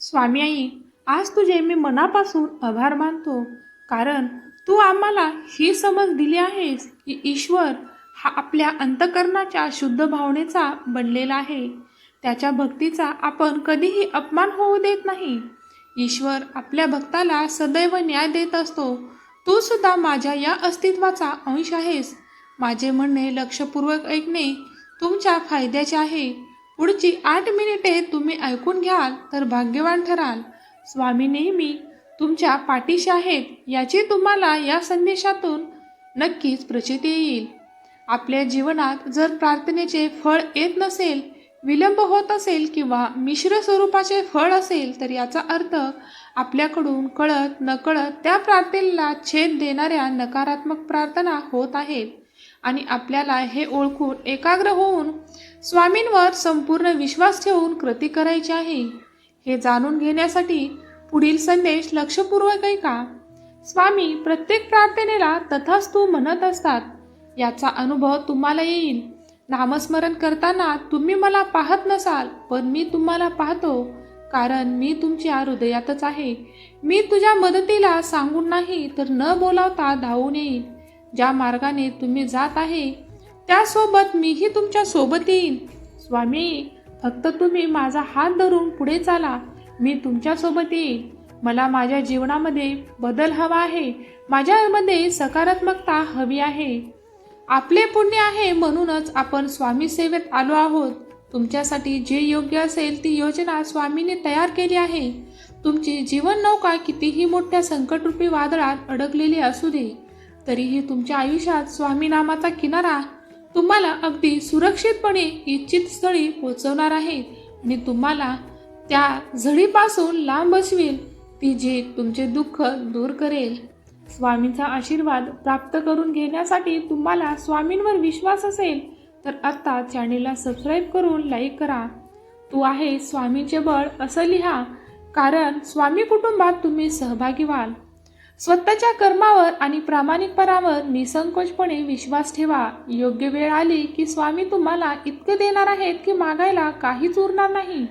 स्वामी आई आज तुझे मी मनापासून आभार मानतो. कारण तू आम्हाला ही समज दिली आहेस की ईश्वर हा आपल्या अंतकरणाच्या शुद्ध भावनेचा बनलेला आहे. त्याच्या भक्तीचा आपण कधीही अपमान होऊ देत नाही. ईश्वर आपल्या भक्ताला सदैव न्याय देत असतो. तू सुद्धा माझ्या या अस्तित्वाचा अंश आहेस. माझे म्हणणे लक्षपूर्वक ऐकणे तुमच्या फायद्याचे आहे. पुढची आठ मिनिटे तुम्ही ऐकून घ्याल तर भाग्यवान ठराल. स्वामी नेहमी तुमच्या पाठीशी आहेत याची तुम्हाला या संदेशातून नक्कीच प्रचिती येईल. आपल्या जीवनात जर प्रार्थनेचे फळ येत नसेल विलंब होत असेल किंवा मिश्र स्वरूपाचे फळ असेल तर याचा अर्थ आपल्याकडून कळत नकळत त्या प्रार्थनेला छेद देणाऱ्या नकारात्मक प्रार्थना होत आहेत. आणि आपल्याला हे ओळखून एकाग्र होऊन स्वामींवर संपूर्ण विश्वास ठेवून कृती करायची आहे हे जाणून घेण्यासाठी पुढील संदेश लक्षपूर्वक ऐका. स्वामी प्रत्येक प्रार्थनेला तथास्तू म्हणत असतात याचा अनुभव तुम्हाला येईल. नामस्मरण करताना तुम्ही मला पाहत नसाल पण मी तुम्हाला पाहतो कारण मी तुमच्या हृदयातच आहे. मी तुझ्या मदतीला सांगून नाही तर न बोलावता धावून येईल ज्या मार्गाने तुम्ही जात आहे त्यासोबत मीही तुमच्यासोबत येईन. स्वामी फक्त तुम्ही माझा हात धरून पुढे चाला. मी तुमच्यासोबत येईन. मला माझ्या जीवनामध्ये बदल हवा आहे. माझ्यामध्ये सकारात्मकता हवी आहे. आपले पुण्य आहे म्हणूनच आपण स्वामी सेवेत आलो आहोत. तुमच्यासाठी जे योग्य असेल ती योजना स्वामीने तयार केली आहे. तुमची जीवन नौका कितीही मोठ्या संकटरूपी वादळात अडकलेली असू दे. तरीही तुमच्या आयुष्यात स्वामीनामाचा किनारा तुम्हाला अगदी सुरक्षितपणे इच्छित स्थळी पोचवणार आहे आणि तुम्हाला त्या झळीपासून लांब बसवेल ती जे तुमचे दुःख दूर करेल. स्वामींचा आशीर्वाद प्राप्त करून घेण्यासाठी तुम्हाला स्वामींवर विश्वास असेल तर आत्ता चॅनेलला सबस्क्राईब करून लाईक करा. तू आहे स्वामीचे बळ असं लिहा कारण स्वामी कुटुंबात तुम्ही सहभागी व्हाल. स्वतःच्या कर्मावर आणि प्रामाणिकपणावर निसंकोचपणे विश्वास ठेवा. योग्य वेळ आली की स्वामी तुम्हाला इतके देणार आहेत की मागायला काहीच उरणार नाही.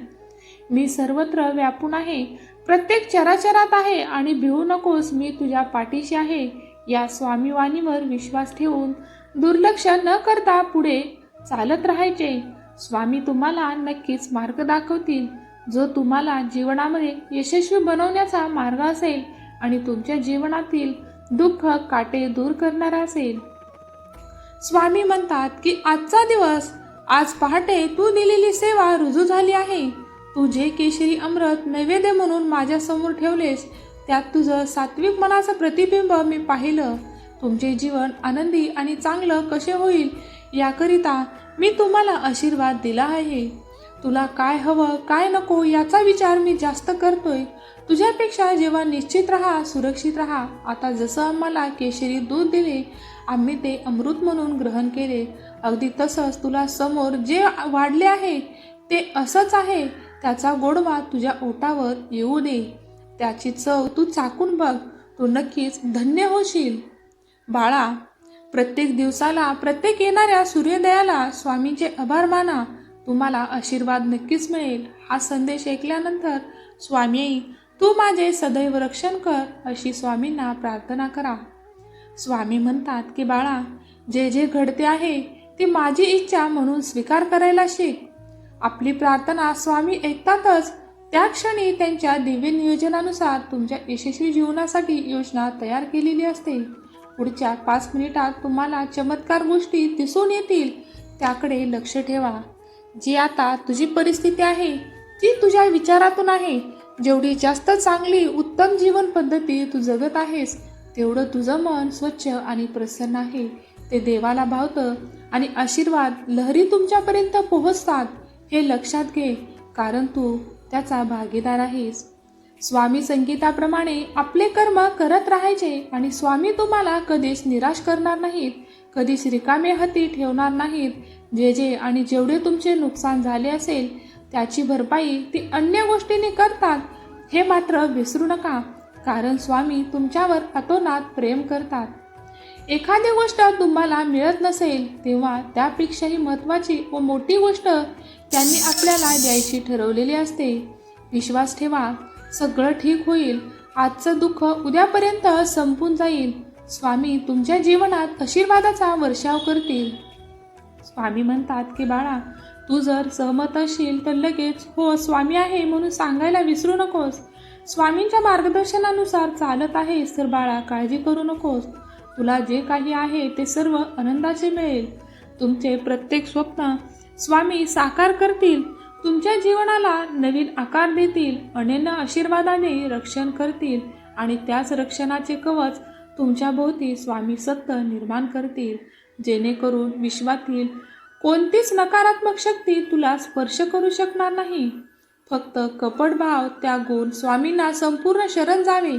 मी सर्वत्र व्यापून आहे. प्रत्येक चराचरात आहे आणि भिवू नकोस मी तुझ्या पाठीशी आहे. या स्वामीवाणीवर विश्वास ठेवून दुर्लक्ष न करता पुढे चालत राहायचे. स्वामी तुम्हाला नक्कीच मार्ग दाखवतील. जो तुम्हाला जीवनामध्ये यशस्वी बनवण्याचा मार्ग असेल आणि तुमच्या जीवनातील दुःख काटे दूर करणारा असेल. स्वामी म्हणतात की आजचा दिवस आज पहाटे तू दिलेली सेवा रुजू झाली आहे. तू जे केशरी अमृत नैवेद्य म्हणून माझ्यासमोर ठेवलेस त्यात तुझं सात्विक मनाचं प्रतिबिंब मी पाहिलं. तुमचे जीवन आनंदी आणि चांगलं कसे होईल याकरिता मी तुम्हाला आशीर्वाद दिला आहे. तुला काय हवं काय नको याचा विचार मी जास्त करतोय. तुझ्यापेक्षा जेव्हा निश्चित राहा सुरक्षित राहा. आता जसं आम्हाला केशरी दूध दिले आम्ही ते अमृत म्हणून ग्रहण केले. अगदी तसंच तुला समोर जे वाढले आहे ते असंच आहे. त्याचा गोडवा तुझ्या ओटावर येऊ दे. त्याची चव तू चाकून बघ तू नक्कीच धन्य होशील. बाळा प्रत्येक दिवसाला प्रत्येक येणाऱ्या सूर्योदयाला स्वामींचे आभार माना. तुम्हाला आशीर्वाद नक्कीच मिळेल. हा संदेश ऐकल्यानंतर स्वामी तू माझे सदैव रक्षण कर अशी स्वामींना प्रार्थना करा. स्वामी म्हणतात की बाळा जे जे घडते आहे ती माझी इच्छा म्हणून स्वीकार करायला शिक. आपली प्रार्थना स्वामी ऐकतातच त्या क्षणी त्यांच्या दिव्य नियोजनानुसार तुमच्या यशस्वी जीवनासाठी योजना तयार केलेली असते. पुढच्या पाच मिनिटात तुम्हाला चमत्कार गोष्टी दिसून येतील. त्याकडे लक्ष ठेवा. जी आता तुझी परिस्थिती आहे ती तुझ्या विचारातून आहे. जेवढी जास्त चांगली उत्तम जीवन पद्धती तू जगत आहेस तेवढं तुझं मन स्वच्छ आणि प्रसन्न आहे. ते देवाला भावतं आणि आशीर्वाद लहरी तुमच्यापर्यंत पोहोचतात हे लक्षात घे कारण तू त्याचा भागीदार आहेस. स्वामी संगीताप्रमाणे आपले कर्म करत राहायचे आणि स्वामी तुम्हाला कधीच निराश करणार नाहीत. कधीच रिकामे हाती ठेवणार नाहीत. जे जे आणि जेवढे तुमचे नुकसान झाले असेल त्याची भरपाई ती अन्य गोष्टींनी करतात. हे मात्र विसरू नका कारण स्वामी तुमच्यावर अतोनात प्रेम करतात. एखादी गोष्ट तुम्हाला मिळत नसेल तेव्हा त्यापेक्षाही महत्त्वाची व मोठी गोष्ट त्यांनी आपल्याला द्यायची ठरवलेली असते. विश्वास ठेवा सगळं ठीक होईल. आजचं दुःख उद्यापर्यंत संपून जाईल. स्वामी तुमच्या जीवनात आशीर्वादाचा वर्षाव करतील. स्वामी म्हणतात की बाळा तू जर सहमत असशील तर लगेच हो स्वामी आहे म्हणून सांगायला विसरू नकोस. स्वामींच्या मार्गदर्शनानुसार चालत आहेस तर बाळा काळजी करू नकोस. तुला जे काही आहे ते सर्व आनंदाचे मिळेल. तुमचे प्रत्येक स्वप्न स्वामी साकार करतील. तुमच्या जीवनाला नवीन आकार देतील. अनेन आशीर्वादाने रक्षण करतील आणि त्याच रक्षणाचे कवच तुमच्या भोवती स्वामी सत्य निर्माण करतील. जेणेकरून विश्वातील कोणतीच नकारात्मक शक्ती तुला स्पर्श करू शकणार नाही. फक्त कपटभाव त्या त्यागून स्वामींना संपूर्ण शरण जावे.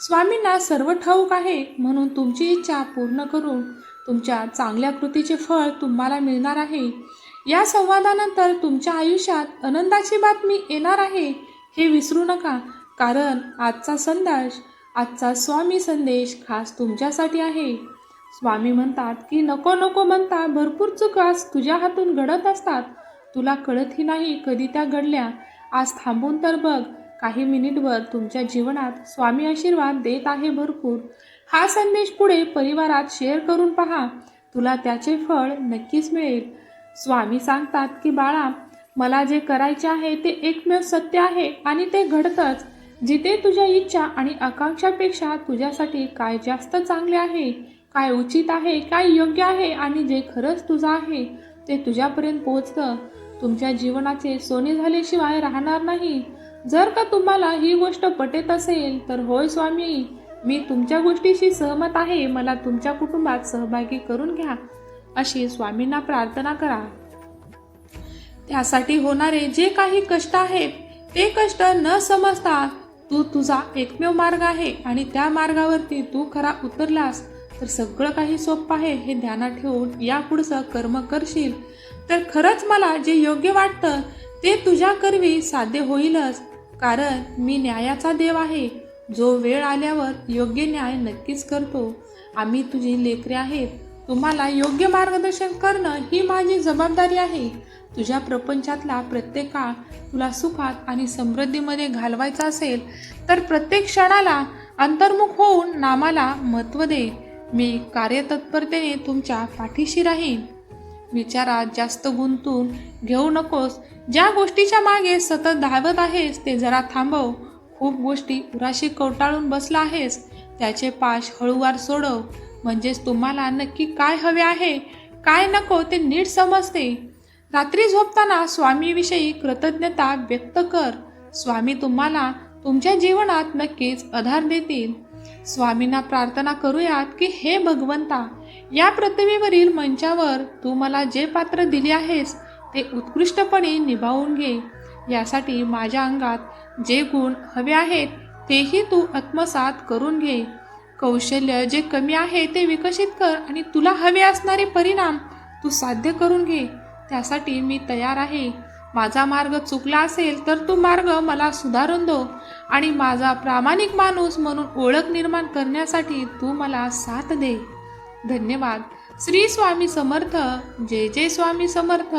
स्वामींना सर्व ठाऊक आहे म्हणून तुमची इच्छा पूर्ण करून तुमच्या चांगल्या कृतीचे फळ तुम्हाला मिळणार आहे. या संवादानंतर तुमच्या आयुष्यात आनंदाची बातमी येणार आहे. हे विसरू नका कारण आजचा संदेश आजचा स्वामी संदेश खास तुमच्यासाठी आहे. स्वामी म्हणतात की नको नको म्हणता भरपूर चुकास तुझ्या हातून घडत असतात. तुला कळतही नाही कधी त्या घडल्या. आज थांबून तर बघ काही मिनिटभर तुमच्या जीवनात स्वामी आशीर्वाद देत आहे भरपूर. हा संदेश पुढे परिवारात शेअर करून पहा. तुला त्याचे फळ नक्कीच मिळेल. स्वामी सांगतात की बाळा मला जे करायचे आहे ते एकमेव सत्य आहे आणि ते घडतंच. जिथे तुझ्या इच्छा आणि आकांक्षापेक्षा तुझ्यासाठी काय जास्त चांगले आहे काय उचित आहे काय योग्य आहे आणि जे खरंच तुझं आहे ते तुझ्यापर्यंत पोहोचतं. तुमच्या जीवनाचे सोने झाल्याशिवाय राहणार नाही. जर का तुम्हाला ही गोष्ट पटत असेल तर होय स्वामी मी तुमच्या गोष्टीशी सहमत आहे. मला तुमच्या कुटुंबात सहभागी करून घ्या. अशी स्वामींना प्रार्थना करा. त्यासाठी होणारे जे काही कष्ट आहेत ते कष्ट न समजता तू तुझा एकमेव मार्ग आहे आणि त्या मार्गावरती तू खरा उतरलास तर सगळं काही सोपं आहे हे ध्यानात ठेवून या पुढचं कर्म करशील. तर खरंच मला जे योग्य वाटतं ते तुझ्या करवी साध्य होईलच कारण मी न्यायाचा देव आहे. जो वेळ आल्यावर योग्य न्याय नक्कीच करतो. आम्ही तुझी लेकरे आहेत. तुम्हाला योग्य मार्गदर्शन करणं ही माझी जबाबदारी आहे. तुझ्या प्रपंचातला प्रत्येक काळ तुला सुखात आणि समृद्धीमध्ये घालवायचा असेल तर प्रत्येक क्षणाला अंतर्मुख होऊन नामाला महत्त्व दे. मी कार्यतत्परतेने तुमच्या पाठीशी राहीन. विचारात जास्त गुंतून घेऊ नकोस. ज्या गोष्टीच्या मागे सतत धावत आहेस ते जरा थांबव. खूप गोष्टी उराशी कवटाळून बसला आहेस त्याचे पाश हळूवार सोडव. म्हणजेच तुम्हाला नक्की काय हवे आहे काय नको ते नीट समजते. रात्री झोपताना स्वामीविषयी कृतज्ञता व्यक्त कर. स्वामी तुम्हाला तुमच्या जीवनात नक्कीच आधार देतील. स्वामींना प्रार्थना करूयात की हे भगवंता या पृथ्वीवरील मंचावर तू मला जे पात्र दिले आहेस ते उत्कृष्टपणे निभावून घे. यासाठी माझ्या अंगात जे गुण हवे आहेत तेही तू आत्मसात करून घे. कौशल्य जे कमी आहे ते विकसित कर आणि तुला हवे असणारे परिणाम तू साध्य करून घे. त्यासाठी मी तयार आहे. माझा मार्ग चुकला असेल तर तू मार्ग मला सुधारून दो आणि माझा प्रामाणिक माणूस म्हणून ओळख निर्माण करण्यासाठी तू मला साथ दे. धन्यवाद. श्री स्वामी समर्थ. जय जय स्वामी समर्थ.